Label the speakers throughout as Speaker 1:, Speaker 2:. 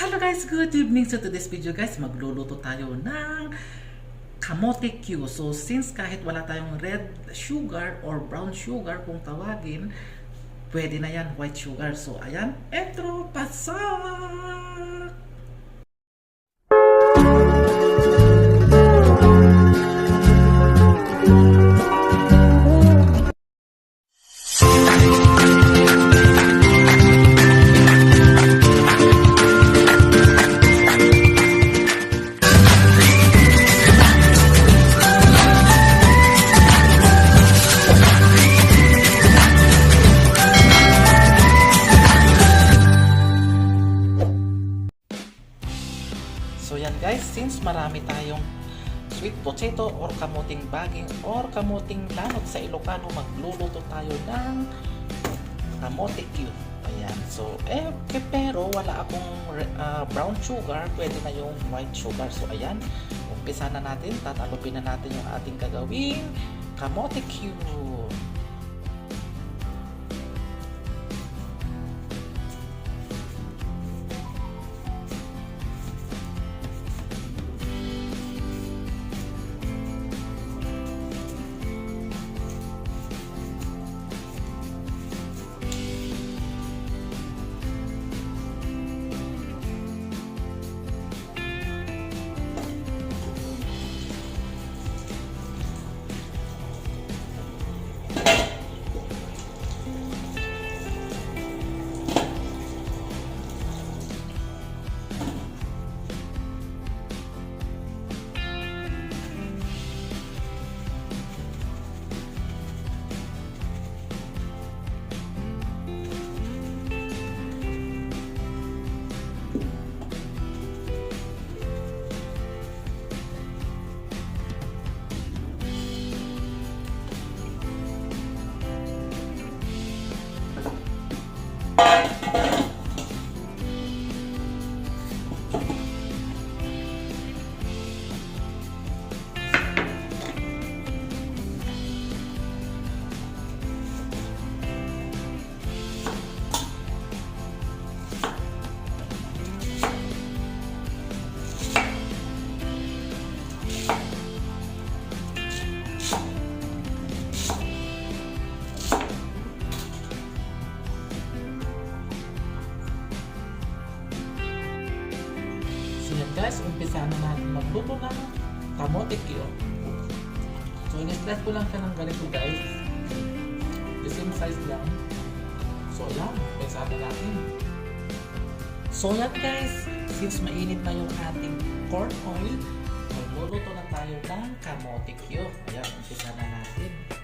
Speaker 1: Hello guys, good evening. So today's video guys, magluluto tayo ng kamote Q. So since kahit wala tayong red sugar or brown sugar kung tawagin, pwede na yan white sugar. So ayan, etro pasak! Guys, since marami tayong sweet potato or kamuting baging or kamuting lanot sa Ilocano, magluluto tayo ng kamote cube. Ayan. So, eh, pero wala akong ah, brown sugar, pwede na yung white sugar. So, ayan. Umpisa na natin. Tatalupin na natin yung ating gagawing kamote cube. So guys, umpisa na natin magluto ng kamote cube. So in-stress ko lang siya ng ganito guys. The same size lang. So yan, umpisa na natin. So yan guys, since mainit na yung ating corn oil, magluluto na tayo ng kamote cube. Ayan, umpisa na natin.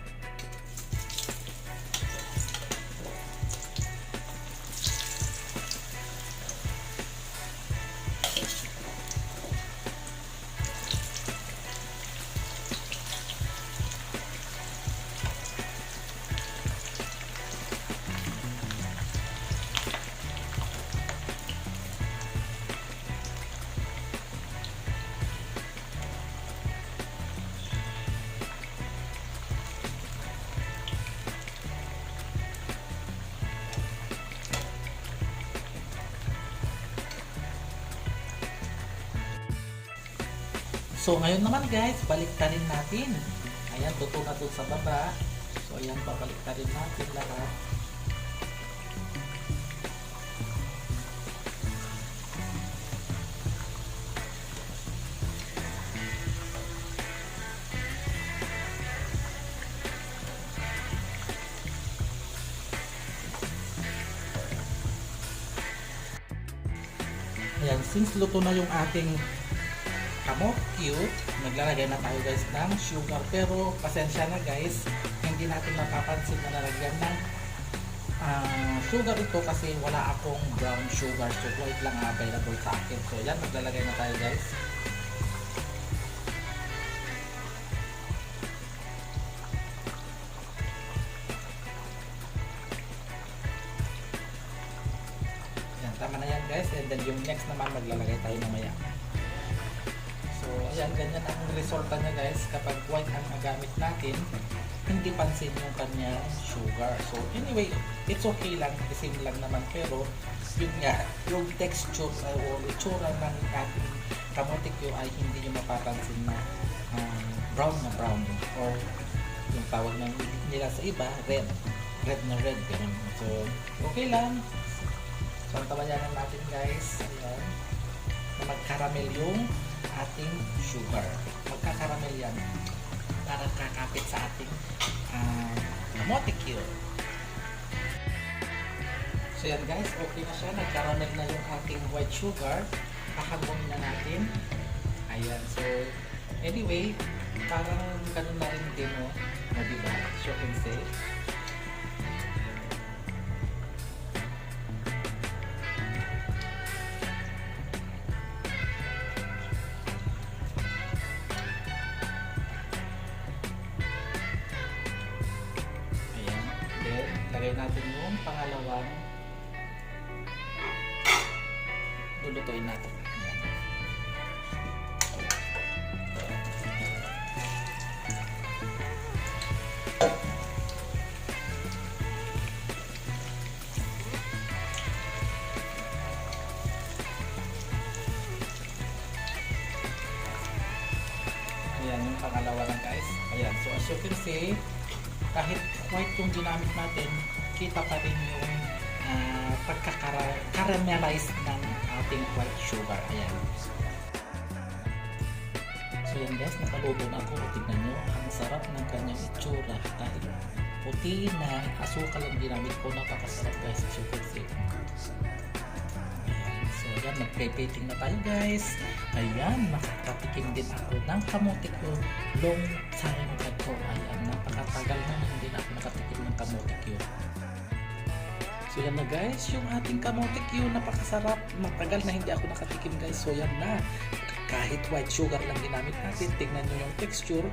Speaker 1: So ngayon naman guys, baliktarin natin. Ayan, luto na dun sa baba. So ayan, babaliktarin natin lahat. Ayan, since luto na yung ating kamok cute, naglalagay na tayo guys ng sugar. Pero pasensya na guys, hindi natin mapapansin na nalagyan ng ah, sugar ito kasi wala akong brown sugar. So white lang ang available sa akin. So yan, maglalagay na tayo guys. Yan, tama na yan guys. And then yung next naman maglalagay tayo mamaya. So, ayan, ganyan ang resulta niya guys. Kapag white ang nagamit natin, hindi pansin yung kanya sugar. So, anyway, it's okay lang. The same lang naman. Pero, yun nga, yung texture uh, o itsura ng ating kamote Q ay hindi nyo mapapansin na ah, brown na brown or yung tawag ng nila sa iba, red. Red na red. Ganun. So, okay lang. So, ang tawayanan natin guys, ayan, na magkaramel yung ating sugar. Magkakaramel yan para kakapit sa ating uh, Q. So yan guys, okay na siya. Nagkaramel na yung ating white sugar. Pahagonin na natin. Ayan, so anyway, parang ganun na rin din, no? O, diba? So, can say. Pangalawang lulutuin natin. Ayan. Ayan yung pangalawa lang guys. Ayan. So as you can see, kahit white yung ginamit natin, kita pa rin yung uh, pagkakaramelize ng ating white sugar. Ayan. So yan guys, nakaluto na ako. Tignan nyo, ang sarap ng kanyang itsura. Dahil puti na asukal ang ginamit ko. Napakasarap guys, as you can see. So yan, magpe-plating na tayo guys. Ayan, makakatikim din ako ng kamote ko long time ago. Ayan, napakatagal na hindi na ako nakatikim ng kamote ko. So yan na guys, yung ating kamote Q, napakasarap. Matagal na hindi ako nakatikim guys. So yan na. Kahit white sugar lang ginamit natin, tignan nyo yung texture.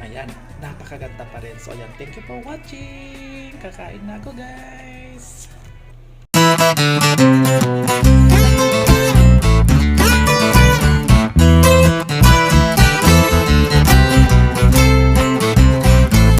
Speaker 1: Ayan, napakaganda pa rin. So ayan, thank you for watching. Kakain na ako guys.